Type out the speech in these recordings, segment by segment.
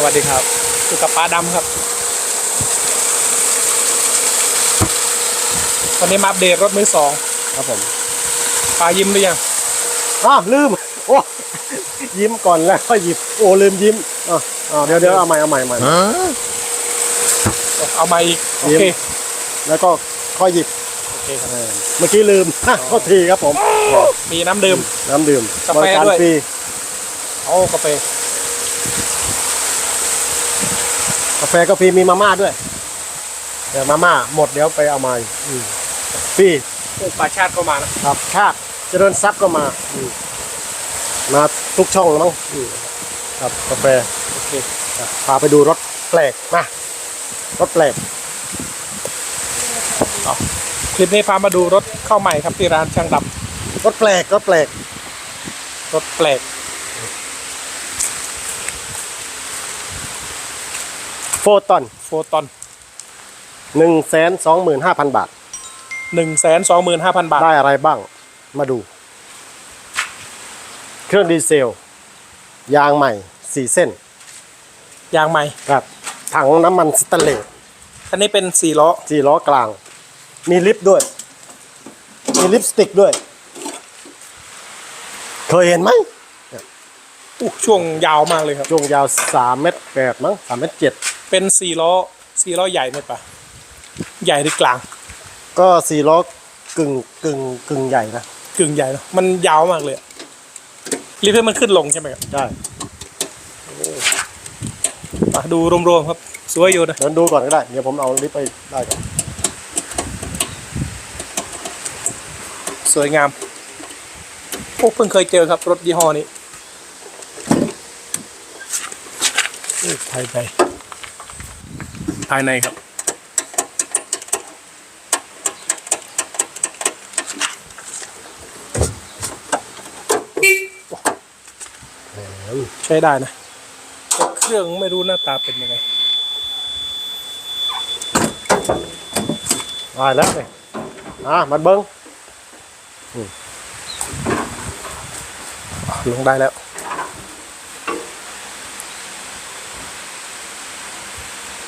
สวัสดีครับอยู่กับป้าดำครับ วันนี้มาอัปเดตรถมือสองครับผมป้ายิ้มหรือยังอ้าวลืม โอ้ยิ้มก่อนแล้วก็หยิบโอ้ลืมยิ้มอะอ่าเดี๋ยวเดี๋ยวเอาใหม่เอาใหม่เอาใหม่เอามาอีกโอเคยิ้มแล้วก็ค่อยหยิบโอเคครับเออเมื่อกี้ลืมฮะโทษทีครับผม มีน้ำดื่มน้ำดื่มกาบแฟริการด้วย ฟรี เอากาแฟ กาแฟก็ฟรีมีมาม่าด้วย เดี๋ยวมาม่าหมดเดี๋ยวไปเอามาอีกอืมฟรีโอ้ปลาชาติเข้ามานะครับชาติเจริญทรัพย์ก็มาอืมมาทุกช่องแล้วมั้งอืมครับกาแฟโอเคอะพาไปดูรถแปลกมารถแปลกคลิปนี้พามาดูรถเข้าใหม่ครับที่ร้านช่างดรถแปลกรถแปลกำรถแปลก โฟตอนโฟตอนหนึ่งแสนสองหมื่นห้าพันบาทหนึ่งแสนสองหมื่นห้าพันบาท ได้อะไรบ้างมาดู เครื่องดีเซล ยางใหม่สี่เส้น ยางใหม่ครับ ถังน้ำมันสแตนเลสอันนี้เป็นสี่ล้อสี่ล้อกลาง มีลิฟต์ด้วย มีลิปสติกด้วย เคยเห็นไหมอู้ช่วงยาวมากเลยครับ ช่วงยาวสามเมตรแปดมั้งสามเมตรเจ็ด เป็นสี่ล้อสี่ล้อใหญ่ไหมปะใหญ่หรือกลาง ก็สี่ล้อกึ่งกึ่งกึ่งใหญ่นะกึ่งใหญ่เนอะมันยาวมากเลยอะรีบให้มันขึ้นลงใช่ไหมครับได้มาดูรวมๆครับ สวยอยู่นะเดินดูก่อนก็ได้ เดี๋ยวผมเอาลิฟต์ไปได้ก่อนสวยงามพวกเพิ่งเคยเจอครับ รถยี่ห้อนี้นี่ภายใน ภายในครับ ใช้ได้นะแต่เครื่องไม่รู้หน้าตาเป็นยังไงได้แล้วเลยอะมันเบิ้งลงได้แล้ว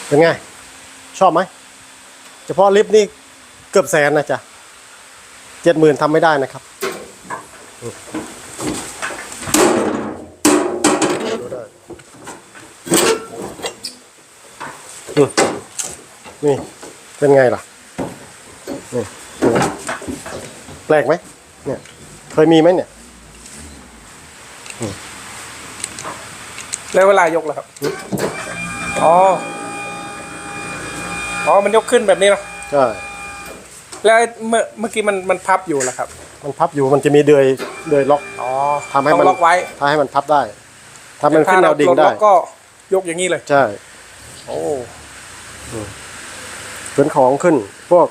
เป็นไง ชอบไหมเฉพาะลิฟต์นี่เกือบแสนนะจ๊ะเจ็ดหมื่นทำไม่ได้นะครับนี่ เป็นไงล่ะ นี่แปลกไหมเนี่ย เคยมีไหมเนี่ย แล้วเวลายกล่ะครับ อ๋อ อ๋อ มันยกขึ้นแบบนี้เนอะใช่แล้วเมื่อเมื่อกี้มันมันพับอยู่ล่ะครับ มันพับอยู่มันจะมีเดือยเดือยล็อกอ๋อทำให้ต้องมันล็อกไว้ถ้าให้มันพับได้ถ้ามันขึ้นแนวดิ่งถ้าเราได้ล็อกก็ยกอย่างนี้เลยใช่โอ้ขนของขึ้น พวก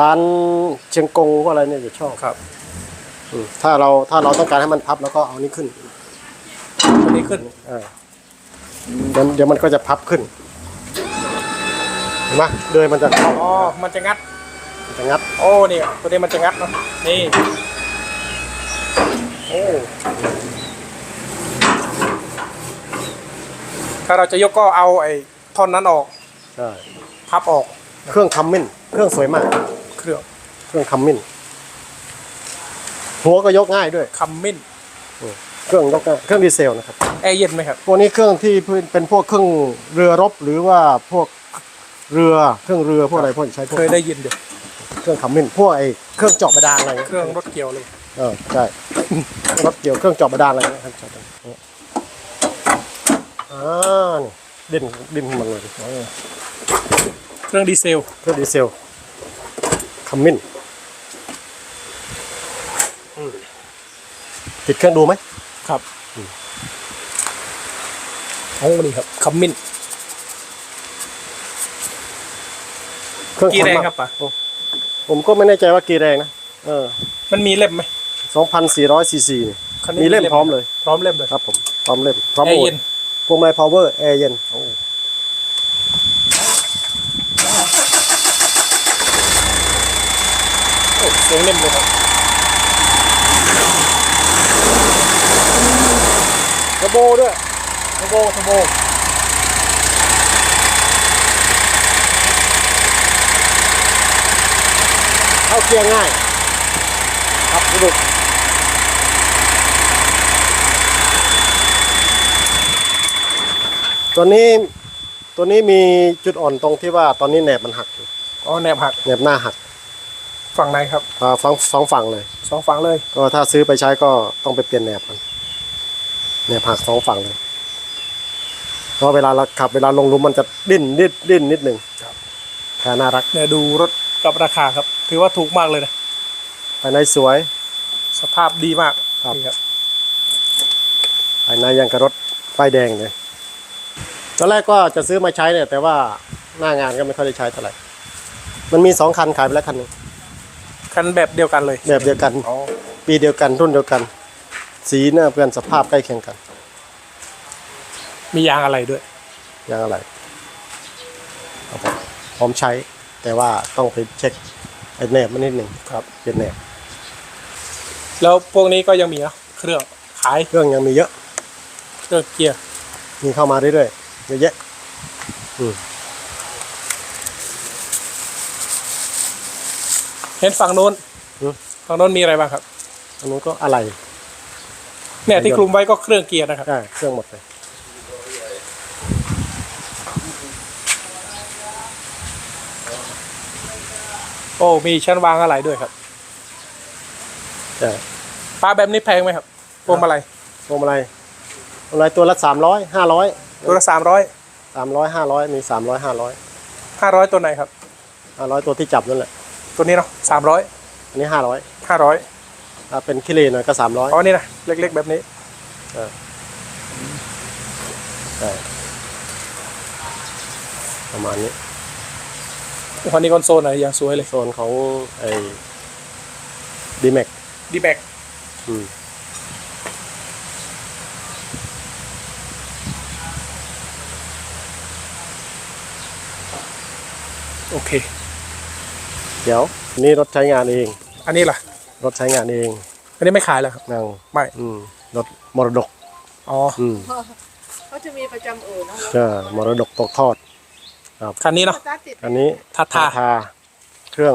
ร้านเชียงกงพวกอะไรเนี่ยจะชอบครับอืมถ้าเราถ้าเราต้องการให้มันพับแล้วก็เอานี้ขึ้นอันนี้ขึ้นเออเดี๋ยวเดี๋ยวมันก็จะพับขึ้นเห็นไหมเดือยมันจะเข้าอ๋อ มันจะงัด มันจะงัด โอ้เนี่ยตัวนี้มันจะงัดเนาะ นี่ โอ้ ถ้าเราจะยกก็เอาไอ้ท่อนนั้นออก ใช่ พับออก เครื่องคัมมินเครื่องสวยมาก เครื่อง เครื่องคัมมินหัวก็ยกง่ายด้วย คัมมินเครื่องยกง่ายเครื่องดีเซลนะครับ แอร์เย็นไหมครับพวกนี้เครื่องที่เป็นพวกเครื่องเรือรบหรือว่าพวก เรือเครื่องเรือพวกอะไรพวกนี้ใช้พวกเคยได้ยินอยู่เครื่องขมิ้นพวกไอ้เครื่องเจาะบาดาลอะไรเงี้ยเครื่องรถเกี่ยวเลย เออใช่รถเกี่ยวเครื่องเจาะบาดาลอะไรเงี้ยครับเจาะบาดาลเนี่ยอ่านี่ดิ้นดิ้นขึ้นมาเลยเออเครื่องดีเซลเครื่องดีเซลขมิ้นอืมติดเครื่องดูไหมครับโอ้นี่ครับคัมมิน เครื่องกี่แรงขนครับป่ะผมก็ไม่แน่ใจว่ากี่แรงนะเออ มันมีเล่มไหม2,400ซีซีนี่คันนี้มีเล่มพร้อมเลย พร้อมเล่มเลยครับผมพร้อมเล่มพร้อมแอโหมร์ดเย็นพวงมาลัยพาวเวอร์แอร์เย็นโอ้โอ้เสียงเล่มเลยครับเทอร์โบด้วยเทอร์โบเทอร์โบ เข้าเกียร์ง่าย ครับสนุกตัวนี้ตัวนี้มีจุดอ่อนตรงที่ว่าตอนนี้แหนบมันหักอยู่อ๋อแหนบหักแหนบหน้าหักฝั่งไหนครับอ่าฝั่งสองฝั่งเลยสองฝั่งเลย ก็ถ้าซื้อไปใช้ก็ต้องไปเปลี่ยนแหนบมันแหนบหักสองฝั่งเลยเพราะเวลาเราขับเวลาลงหลุมมันจะดิ้นดิ้นดิ้นนิดหนึ่งแค่น่ารักเนี่ยดูรถ กับราคาครับ ถือว่าถูกมากเลยนะภายในสวย สภาพดีมากครับ นี่ครับภายในยังกระรถไฟแดงเลยตอนแรกก็จะซื้อมาใช้เนี่ย แต่ว่าหน้างานก็ไม่ค่อยได้ใช้เท่าไหร่มันมีสองคันขายไปแล้วคันหนึงคันแบบเดียวกันเลยแบบเดียวกัน อ๋อปีเดียวกันรุ่นเดียวกัน สีเนี่ยเพื่อนสภาพใกล้เคียงกันมียางอะไรด้วยยางอะไรครับผมพร้อมใช้ แต่ว่าต้องไปเช็คไอ้แหนบมันนิดหนึ่งครับเปลี่ยนแหนบแล้วพวกนี้ก็ยังมีเนอะเครื่องขายเครื่องยังมีเยอะเครื่องเกียร์มีเข้ามาเรื่อยๆเยอะแยะเห็นฝั่งโน้นฝั่งโน้นมีอะไรบ้างครับอันนู้นก็อะไรเนี่ยที่คลุมไว้ก็เครื่องเกียร์นะครับใช่เครื่องหมดเลย โอ้มีชั้นวางอะไรด้วยครับใช่ปลาแบบนี้แพงไหมครับพวงมาลัยพวงมาลัยพวงมาลัยตัวละสามร้อยห้าร้อยตัวละสามร้อยสามร้อยห้าร้อยมีสามร้อยห้าร้อยห้าร้อยตัวไหนครับห้าร้อยตัวที่จับนั่นแหละตัวนี้เนาะสามร้อยอันนี้ห้าร้อยห้าร้อยถ้าเป็นขี้เลนหน่อยก็สามร้อยอ๋อนี่นะเล็ก ๆ แบบนี้ประมาณนี้ วันนี้คอนโซลอะไรอย่างสวยเลยโซนของไอ้ดีแม็กดีแบ็กอืมโอเค เดี๋ยว นี่รถใช้งานเอง อันนี้ล่ะ รถใช้งานเองอันนี้ไม่ขายแล้วครับนั่งไม่อืมรถมรดก อ๋อ อืมเขาจะมีประจำเออเนาะก็มรดกตกทอด คันนี้เนาะสตาร์ทติดอันนี้ทาทา ทาเครื่อง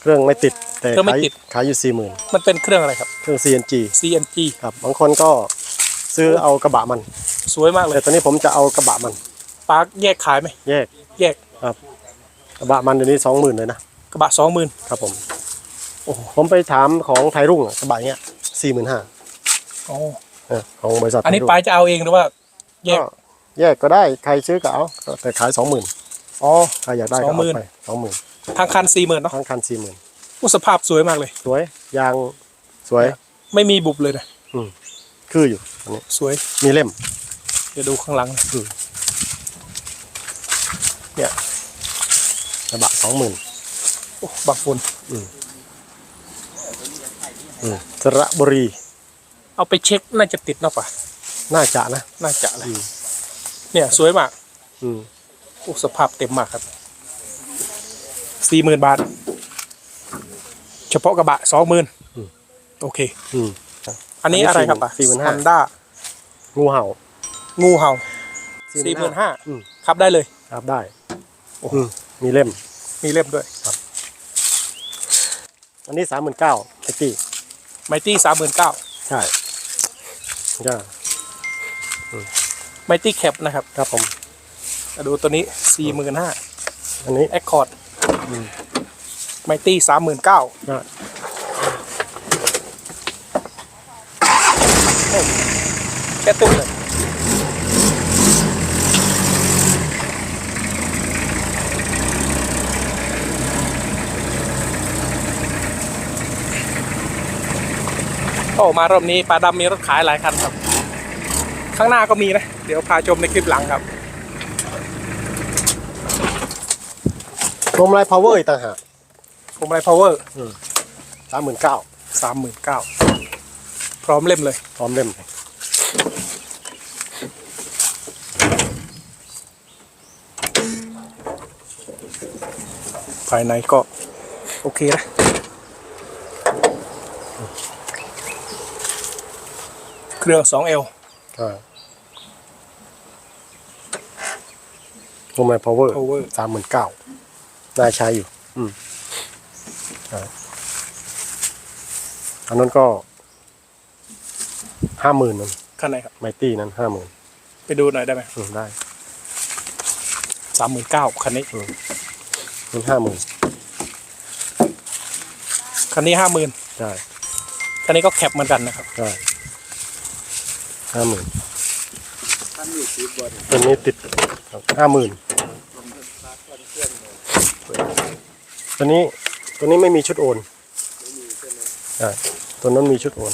เครื่องไม่ติดแต่เครื่องไม่ขายติด ขายอยู่สี่หมื่นมันเป็นเครื่องอะไรครับ เครื่อง CNG CNG ครับบางคนก็ซื้อเอากระบะมัน สวยมากเลแต่ยตอนนี้ผมจะเอากระบะมัน ปาร์คแยกขายไหม แยกแยกครับกระบะมันเดี๋ยวนี้สองหมื่นเลยนะกระบะสองหมื่นครับผมโอ้โหผมไปถามของไทยรุ่งอะกระบะเนี้ยสี่หมื่นห้าอ๋อของบริษัทอันนี้ไทยรุ่งปายจะเอาเองหรือว่า แยกก็ แยกก็ได้ใครซื้อก็เอาก็แต่ขายสองหมื่นอ๋อใครอยากได้ก็สองหมื่เอานไปสองหมื่นทางคันสี่หมื่นเนาะทั้งคันสี่หมื่นอุยสภาพสวยมากเลย สวยยางสวยไม่มีบุบเลยนะคืออยู่อันนี้สวย มีเล่ม เดี๋ยวดูข้างหลังนะเนี่ยกระบะสองหมื่นโอ้บักฝุ่นสระบุรี เอาไปเช็คน่าจะติดเนาะป่ะน่าจะนะ น่าจะเลยอืม เนี่ยสวยมาก อืมโอ้สภาพเต็มมากครับสี่หมื่นบาท เฉพาะกระบะสองหมื่นโอเค อืมอันนี้อันนี้อะไรครับป่ะ45,000ฮอนด้างูเห่า งูเห่าสี่หมื่นห้าอืมขับได้เลยครับได้อืมมีเล่ม มีเล่มด้วยอันนี้สามหมื่นเก้าไอตี้ไมตี้สามหมื่นเก้าใช่ใช่ ไมตี้แคปนะครับ ครับผมมาดูตัวนี้สี่หมื่นห้าอันนี้ แอคคอร์ดไมตี้สามหมื่นเก้าได้แค่ตึ้งเลยโอ้มารอบนี้ปลาดำมีรถขายหลายคันครับ ข้างหน้าก็มีนะ เดี๋ยวพาชมในคลิปหลังครับรวมไรพาวเวอร์อีกต่างหากผมอะไรพาวเวอร์สามหมื่นเก้าสามหมื่นเก้าพร้อมเล่มเลย พร้อมเล่มภายในก็ โอเคนะเครื่อง 2L อ่ารวมไรพาวเวอร์ Power สามหมื่นเก้าน่าใช้อยู่ อืมอันนั้นก็ห้าหมื่นนั่นคันไหนครับ ไมตี้นั้นห้าหมื่นไปดูหน่อยได้ไหมได้สามหมื่นเก้าคันนี้มันห้าหมื่นคันนี้ห้าหมื่นได้คันนี้ก็แคปเหมือนกันนะครับ ได้ ห้าหมื่นตัวนี้ติดห้าหมื่นตัวนี้ตัวนี้ไม่มีชุดโอนใช่ตัวนั้นมีชุดโอน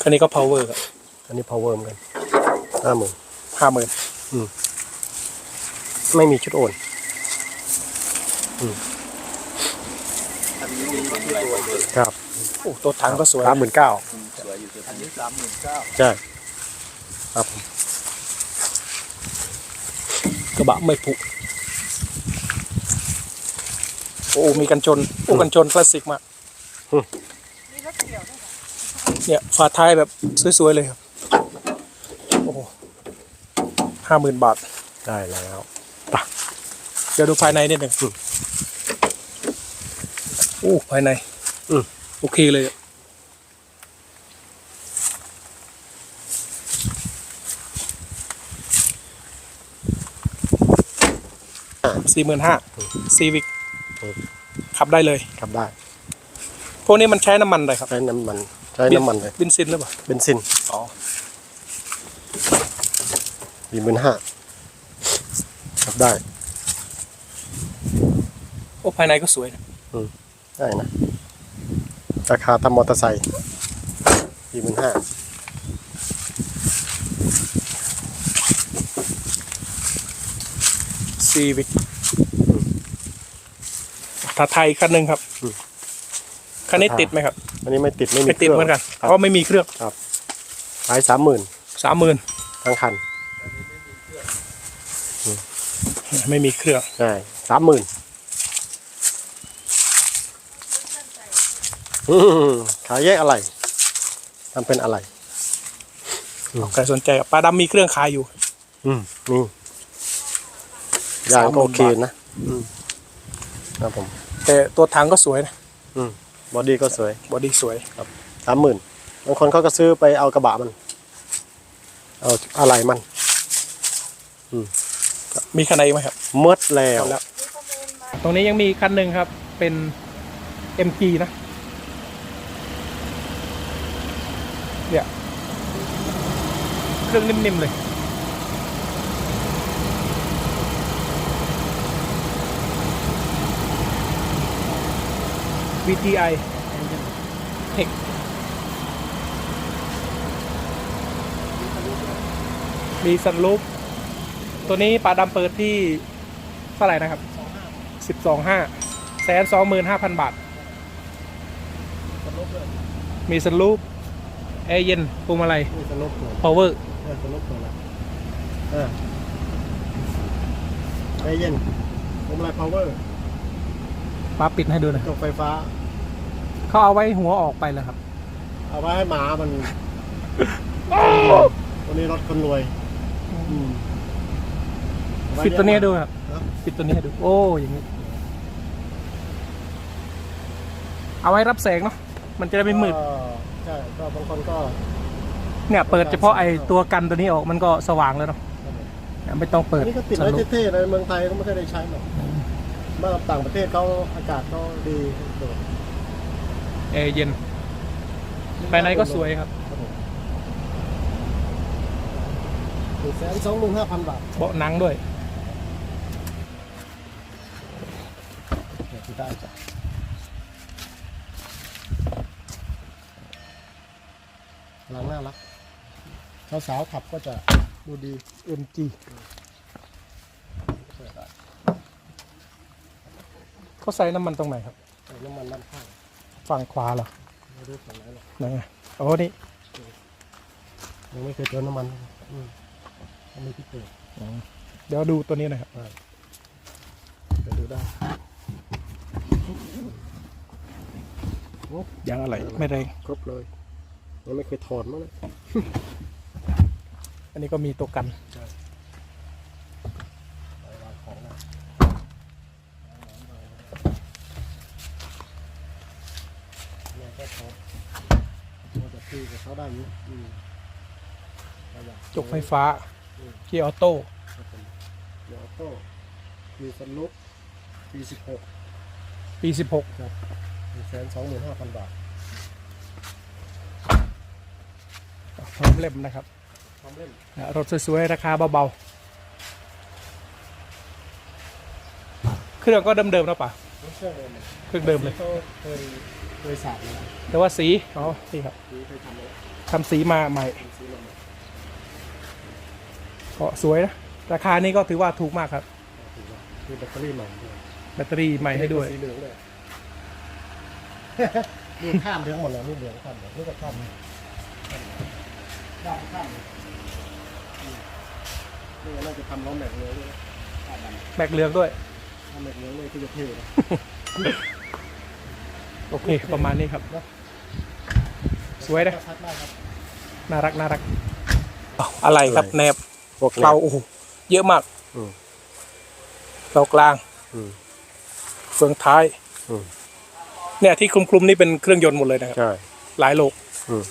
คันนี้ก็ power ครับอันนี้ power เหมือนกันห้าหมื่นห้าหมื่นไม่มีชุดโอนครับ โอ้ตัวถังก็สวยสามหมื่นเก้าอันนี้สามหมื่นเก้าใช่ครับผมกระบะไม่ผุโอ้มีกันชนโอ้กันชนคลาสสิกมากมีรถเกี่ยวด้วยค่ะเนี่ยฝาท้ายแบบสวยๆเลยครับโอ้ห้าหมื่นบาทได้แล้วเดี๋ยวดูภายในนิดหนึ่งโอ้ภายใน อืม โอเคเลยอะสี่หมื่นห้าซีวิกขับได้เลยขับได้ พวกนี้มันใช้น้ำมันอะไรครับ ใช้น้ำมัน ใช้น้ำมันเลยบินซินหรือเปล่าเบนซิน อ๋อสี่หมื่นห้าขับได้ โอ้ภายในก็สวยนะได้นะ ราคาตามมอเตอร์ไซค์สี่หมื่นห้าซีวิกถ้าไทยคันหนึ่งครับ คันนี้ติดไหมครับ อันนี้ไม่ติดไม่มีไม่ติดครื่งเหมือนกันครับเพราะไม่มีเครื่องขายสามหมื่นสามหมื่นทั้งคัน ไม่มีเครื่องใช่สามหมื่น ขายแยกอะไรทำเป็นอะไรใครสนใจกับปลาดำมีเครื่องขายอยู่ อืมนี่ยางก็โอเคนะอืมครับผม แต่ตัวถังก็สวยนะบอดี้ก็สวย บอดี้สวยสามหมื่นบางคนเขาก็ซื้อไปเอากระบะมัน เอาอะไรมันมีคันไหนอีกไหมครับเมดแล้วหมดแล้ว ตรงนี้ยังมีคันหนึ่งครับ เป็น MG นะ เนี่ยเครื่องนิ่มๆเลย VTI Tech มีสันลูปตัวนี้ปลาดำเปิดที่เท่าไหร่นะครับสิบสองห้าแสนสองหมื่นห้าพันบาท มีสันลูป แอร์เย็นพวงมาลัยนี่สนุกเลย power สนุกเลยละเออใจเย็นผมอะไร power ป้าปิดให้ดูหน่อยจกไฟฟ้า เขาเอาไว้หัวออกไปแล้วครับ เอาไว้ให้หมามันตัวนี้รถคนรวยอืมปิดตัวนี้ให้ดูครับฮะปิดตัวนี้ให้ดู โอ้อย่างนี้ เอาไว้รับแสงเนาะมันจะได้ไม่มืดก็ ใช่ก็บางคนก็ เนี่ยเปิดเฉพาะไอ้ตัวกันตัวนี้ออกมันก็สว่างแล้วเนาะไม่ต้องเปิดอันนี้ก็ติดสันไว้ลูปเท่ๆในเมืองไทยก็ไม่เคอยได้ใช้หรอกเมื่อต่างประเทศเขาอากาศเขาดีโดดแอร์เย็นภายในก็สวยครับครับผมหนึ่งแสนสองหมื่นห้าพันบาทเบาะหนังด้วยเดี๋ยวที่ได้จ้ะ หลังน่ารักสาวๆขับก็จะดูดี MG เขาใส่น้ำมันตรงไหนครับ ใส่น้ำมันด้านข้างฝั่งขวาเหรอไม่รู้ฝั่งไหนหรอกไหนอะโอ้นี่ยังไม่เคยเจอน้ำมันอืมยังไม่พิเศษเดี๋ยวดูตัวนี้หนะครับเดี๋ยวดูได้ยางอะไรไม่แรงครบเลย ยังไม่เคยถอดมาเลยอันนี้ก็มีตัวกันจุกไฟฟ้าเกียออโต้เกียออโต้มีสนุกปีสิบหกปีสิบหกครับหนึ่แสนสองหมื่นห้าพันบาท พร้อมเล่มนะครับพร้อมเล่นนะรถสวยๆ ราคาเบาๆ เครื่องก็เดิมๆนะป่ะรถเครื่องเดิมเครื่องเดิมเลยก็เคยเคยสาดมาแล้วแต่ว่าสีอ๋อนี่ครับนี่เคยทำมาแล้วทำสีมาใหม่ทำซื้อมาใหม่ก็สวยนะ ราคานี้ก็ถือว่าถูกมากครับถือว่ามีแบตเตอรี่ใหม่ด้วยแบตเตอรี่ใหม่ให้ด้วยสีเหลืองเลยนี่ข้ามทั้งหมดแล้วนี่เหลืองข้ามหมดนี่ก็ข้ามหม ดข้ามข้ามหมดนี่นี่น่าจะทำล้อแม็กเหลืองด้วยนะข้ามมันแบกเหลืองด้วยล้อแม็กเหลืองเลยที่จะเท่นะโอเค ประมาณนี้ครับ สวยนะชัดมากครับน่ารักน่ารักอ้าวอะไรครับอะไรแนบพวกเราโอ้โหเยอะมากอืม เรากลางอืม เฟืองท้ายอืม เนี่ยที่คลุมๆนี่เป็นเครื่องยนต์หมดเลยนะครับ ใช่ หลายโลกอืม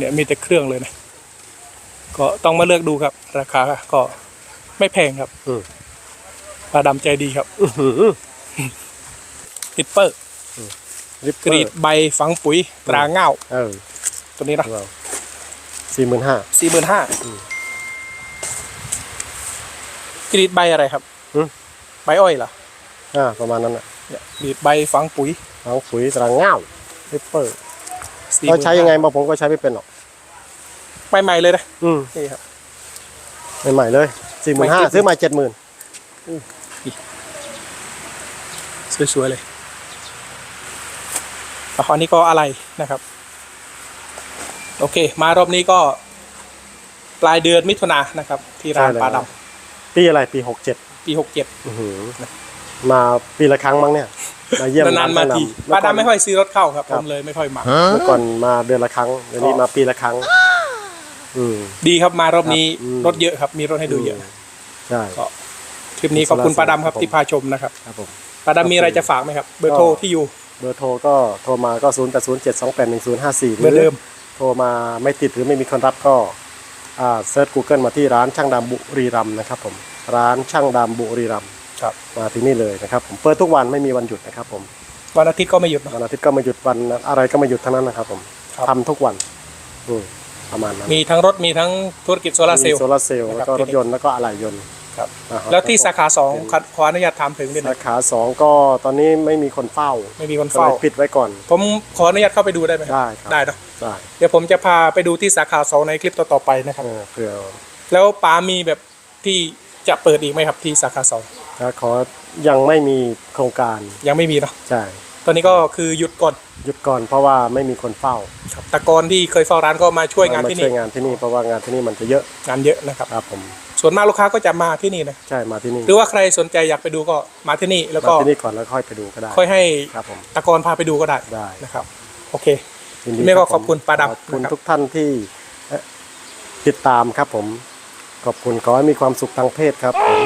เนี่ยมีแต่เครื่องเลยนะ ก็ต้องมาเลือกดูครับ ราคาก็ไม่แพงครับอืมปลาดำใจดีครับอื้อหือฮิปเปอร์ลิปกรีดใบฝังปุ๋ยตราเง่าเออตัวนี้นะเราสี่หมื่นห้าสี่หมื่นห้าอืมกรีดใบอะไรครับอืมใบอ้อยเหรออ่าประมาณนั้นอะเนี่ยกรีดใบฝังปุ๋ยทางปุ๋ยตรังเง่าลิปเปอร์45,000 เราใช้ยังไงมาผมก็ใช้ไม่เป็นหรอกใหม่ๆเลยนะอืมนี่ครับใหม่ๆเลยสี่หมื่นห้าไม่คิดซื้อมาเจ็ดหมื่นสวยๆเลยแล้วอันนี้ก็อะไรนะครับ โอเค มารอบนี้ก็ ปลายเดือนมิถุนายนนะครับ ที่ร้านปลาดปีอะไรปีหกเจ็ดำปีหกเจ็ดมาปีละครั้งมั้งเนี่ย มาเยี่ยมนานๆมาร้ทีช่งปลาดำไม่ค่อยซื้อรถเข้าครับครัผบมเลยไม่ค่อยมาเมื่อก่อนมาเดือนละครั้งเดี๋ยวนี้อ๋อมาปีละครั้งอืมดีครับมารอบนี้ครับอืมรถเยอะครับ มีรถให้ดูเยอะใช่ก็คลิปนี้ขอบคุณปลาดำครับครับผมที่พาชมนะครับครับผมปลาดำมีอะไรจะฝากไหมครับ เบอร์โทรที่อยู่ เบอร์โทรก็โทรมาก็ศูนย์แปดศูนย์เจ็ดสองแปดหนึ่งศูนย์ห้าสี่เหมือนเดิมโทรมาไม่ติดหรือไม่มีคนรับก็อ่าเซิร์ช Google มาที่ร้านช่างดำบุรีรัมย์นะครับผมร้านช่างดำบุรีรัมย์ ครับมาที่นี่เลยนะครับผมเปิดทุกวันไม่มีวันหยุดนะครับผมวันอาทิตย์ก็ไม่หยุดนะวันอาทิตย์ก็ไม่หยุดวันอะไรก็ไม่หยุดทั้งนั้นนะครับผมครับ ทำทุกวันอืมประมาณนั้นมีทั้งรถมีทั้งธุรกิจโซลาร์เซลล์ มีโซลาร์เซลล์นะครับแล้วก็รถยนต์แล้วก็อะไหล่ยนต์ครับอ่าฮะแล้วที่สาขาสองขอขออนุญาตถามถึงด้วยสานะขาสองก็ตอนนี้ไม่มีคนเฝ้าไม่มีคนก็เฝ้าเลยปิดไว้ก่อน ผมขออนุญาตเข้าไปดูได้ไหมครับได้ครับ ได้เนอะได้เดี๋ยวผมจะพาไปดูที่สาขาสองในคลิปต่อๆไปนะครับ เออเผื่อ แล้วป้ามีแบบที่ จะเปิดอีกไหมครับที่สาขาสองถ้าขอยังไม่มีโครงการยังไม่มีเนาะใช่ตอนนี้ก็คือหยุดก่อนหยุดก่อนเพราะว่าไม่มีคนเฝ้าครับแต่ก่อนที่เคยเฝ้าร้านก็มาช่วยงานมาที่ช่วนี่ยงานที่นี่เพราะว่างานที่นี่มันจะเยอะงานเยอะนะครับครับผมส่วนมากลูกค้าก็จะมาที่นี่นะใช่มาที่นี่หรือว่าใครสนใจอยากไปดูก็มาที่นี่แล้วมาก็ที่นี่ก่อนแล้วค่อยไปดูก็ได้ ค่อยให้ครับผมตะกอนพาไปดูก็ได้ได้นะครับ โอเคยินดีแม่ก็รัผมขอบคุณปาดำขอบคุณนะครับทุกท่านที่เอ่อติดตามครับผม ขอบคุณขอให้มีความสุขทางเพศครับผม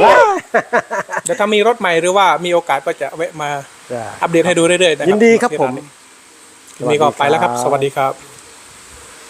เดี๋ยวถ้ามีรถใหม่หรือว่ามีโอกาสก็จะแวะมาจ้ะอัปเดตให้ดูเรื่อยๆนะครับยินดีครับผมที่านนี้วันนี้ก็ไปแล้วครับ สวัสดีครับ